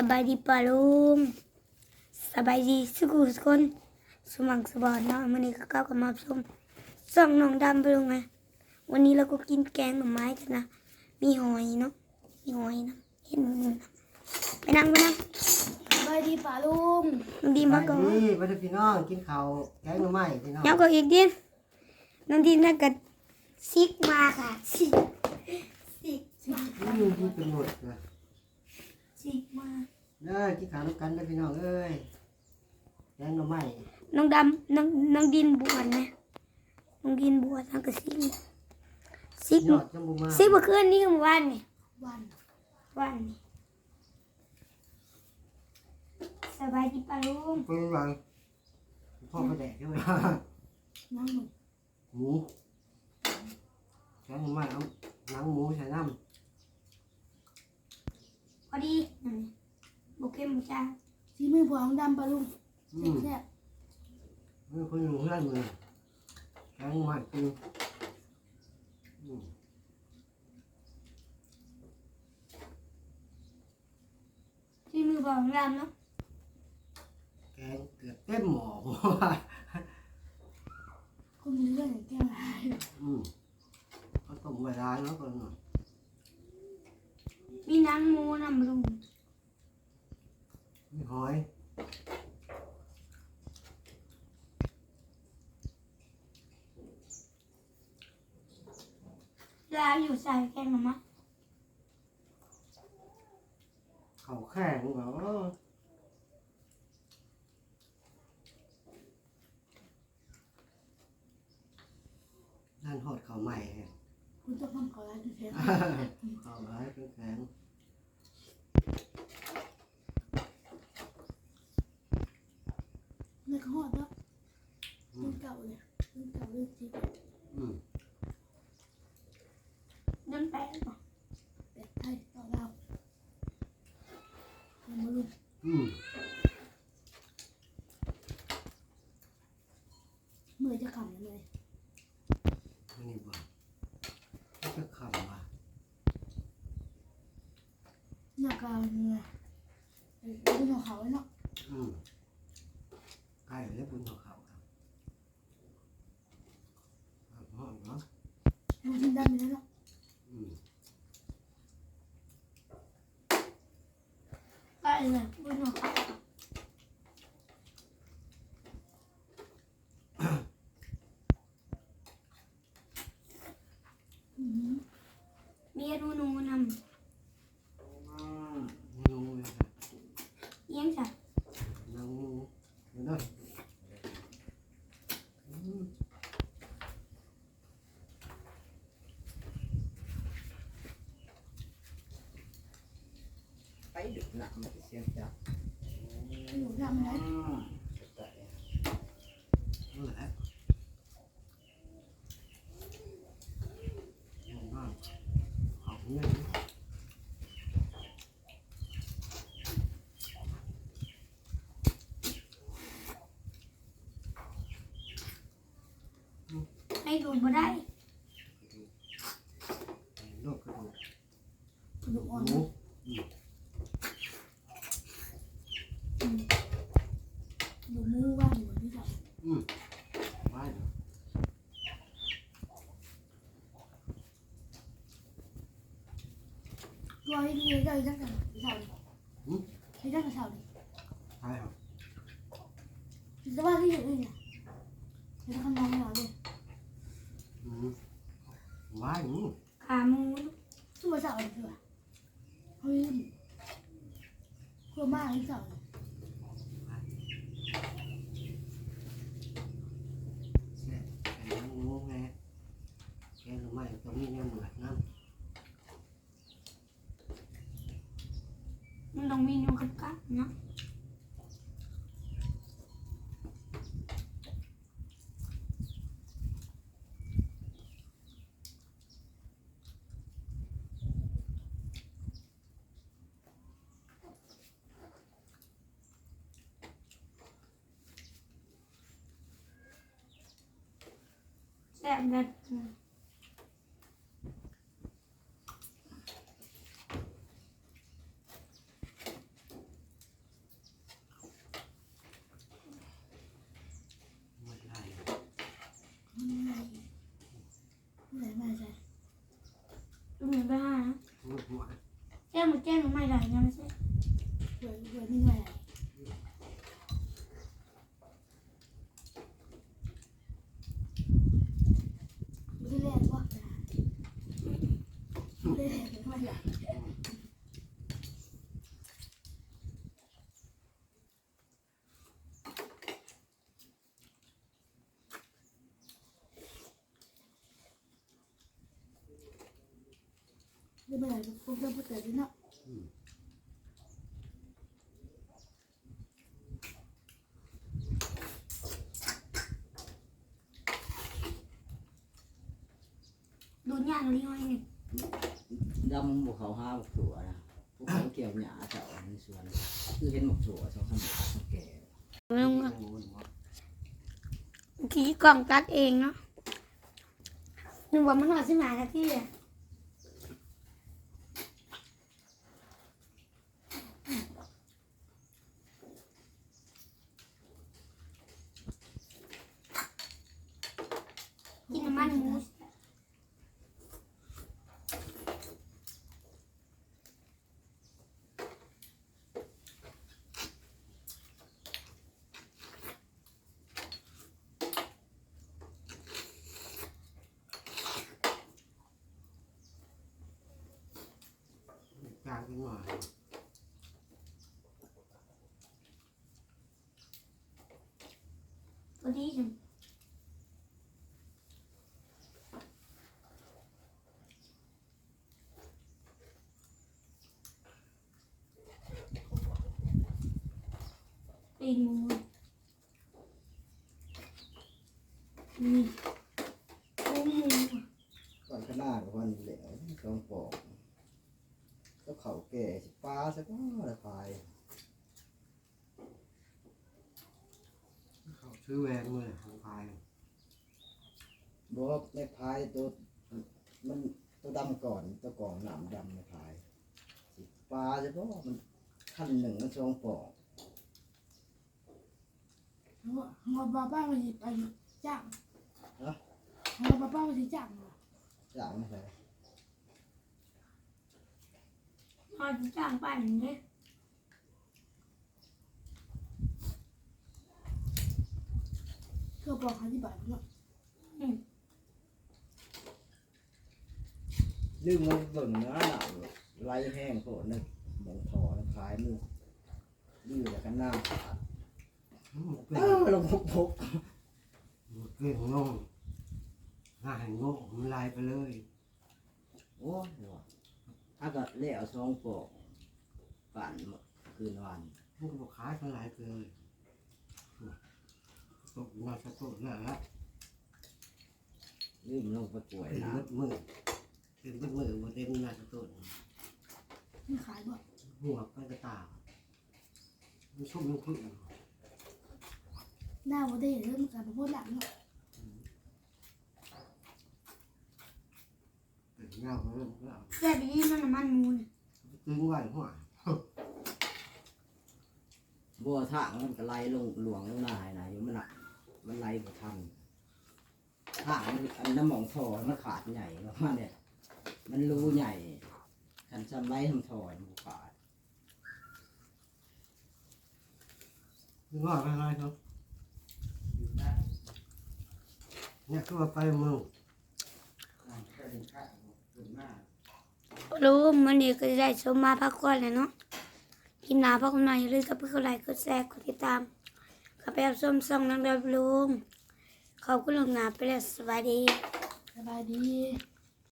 สบายดีป่าลุงสบายดีสุขุสุคนสมังสบอนเนาะวันนี้ก็ก้าวกับมาชมส่องน้องดำไปลุงไงวันนี้เราก็กินแกงหน่อไม้กันนะ มีหอยเนาะมีหอยนะเห็นมือนะไปนั่งไปนั่งสบายดีป่าลุงน้องดีมมาก่อนนี่มาดูพี่น้องกินข้าวแกงหน่อไม้พี่น้องเดี๋ยวก็อีกดินน้องดีน่ากัซิกมาค่ะซิกซิกมาอืมกินเป็นหมดเลย ซิกมาเด้อกินข้าวน้ำกันเด้อพี่น้องเอ้ยแกงหน่อไม้น้องดำน้องน้องดินบวชนะน้องดินบวชทางกระซิกซิกยอดจังบุมาซิกเมื่อคืนนี้เมื่อวานนี่วันวันนี้สบายดีป่ะลุงเป็นไรพ่อไปแดกใช่ไหมน้องหนูหมูแกงหน่อไม้เอาหนังหมูใส่น้พอ ดีนั่นนี่บุกเข้มบุกจ้าสีมือผัวของดำป่าลุงำอืมแซ่บนี่คนอยู่เพื่อนมือแกงหน่อไม้กินอืมที่มือบอกของดำเนาะแกงเกือบเต็มหม้อผมว่าๆคนมีเรื่องอย่างแก้อะไรอืมเขาต้มไว้ร้ายเนาะก่อนหน่อย มีนางหมูนำลุงมีหอยลาอยู่ใส่แกงหน่อไม้เขาแข็งเหรอนั่นหอดเขาใหม่ไงคุณต้องทำขอร้านแท้เขาร้ายเป็นแข็ง ในข้าวแล้วเรื่องเก่าเลยเรื่องเก่าเรื่องจริงอืมเดินไปแล้วบอกเป็ดไทยต่อเราเอามาลุงอืมเมื่อจะขำยังไงอันนี้บ่ก็จะขำว่ะหน้ากาวยังไงเอ้ยดูของเขาไว้เนาะอืมใกล้แล้วบุญของเขาครับครับหอดเนาะ ลุงกินได้ไหมเนาะ อืม ก็เลยบุญของเขา อือหือ มีหนูหนูน งูเลยค่ะำเลี้ยงจ้ะ นางงูเดี๋ยวนะอืม ไปดึกหนักมันเสียงจับ หนูทำได้ นั่นแหละเอาบ้างเอาเงี้ยนะ ให้ดูบ่ได้ โรคกระดูก กระดูกอ่อน หมู เนาะดูมูว่างอยู่ที่ไหน อืมไว้เดี๋ยว ตัว ให้ดีได้ตั้งแต่เช้าเลยให้ตั้งแต่เช้าเลยไว้ครับจะว่าที่อยู่ด้วยเนี่ยจะทำน้อง ซ่บน่ไม่แก้มมาแก้มไม่ได้ยังไม่ ไม่ได้เล่นไม่ได้ไม่เป็นไรผมจะพู ดแต่ดีเนาะดูย่างลิ้วให้หนึ่งดำบุเขาห้าบุกถั่วนะพวกเขาเกี่ยวหญ้าเจ้าในสวน คือเห็นบุกถั่วสองสามสองแก่ลุงโอ้โหขี่กล่องตัดเองเนาะหนึ่งว่ามันหอดสิหมาทักที่อะกินน้ำมันหมู จา งขึ้นมาตัวนี้จังตีนหมูนี่โอ้หมูก่อนขนาดวันเหลวสองปอกก็ เขาแก่สิป้าสักก็ละพายเขาซื้อแหวนมือของพายบอกในพายตัวมันตัวดำก่อนตัวกล่องหนามดำในพายสิป้าสักก็มันขั้นหนึ่งมันสองปอกหัวหัวบ้าบ้ามันไปจ้างฮะหัวบ้าบ้ามันจ้างจ่างไม่ใช่ พอจะจ้างป้าหนึ่งเนี่ยเพื่อบอกอธิบายเนาะลืมมันเบิ่งนะหนาวไล่แห้งโผล่นึกหมองถอน้ำพายมือยืดแล้วกันน้ำขาดอืมเออเราพกพกเก่งงงง่ายงงมันลายไปเลย โอ้ยว่ะ ถ้าก็เลี้ยวสองปอกปั่นหมดคืนวันมันก็ขายกันหลายไปเลยตกมาสะตกแล้วละลืมลงไปป่วยเป็นนะมืดมืดเป็นมืดมืดบนเต็มมาสะตกไม่ขายบ่หัวก็จะตามันชุ่มมันขึ้น หน้าวันได้เริ่มการพูดหลังเนาะ เป็นเงาเริ่มแล้วแต่นี่มันน้ำมันหมูนตึงไหวหัวบัวทางมันก็ไล่ลงหลวงลงหน้าให้นะอยู่มันหนักมันไล่บ่ทันทางมันอันน้ำหมองถอมันขาดใหญ่ประมาณเนี่ยมันรูใหญ่คันจำไล่ทำถอยมันขาดนึกว่าอะไรครับเนี่ยคือว่าไปเมือง รู้มันนี่ก็จะได้ชมมาพักก่อนเลยเนาะกินหนาพักหน่อยหรือจะเพื่ออะไรก็แซกกดติดตามกับไปเอาส้มส่องนังแบบลุงขอบคุณลุงหนาไปแล้วสวัสดีสบายดี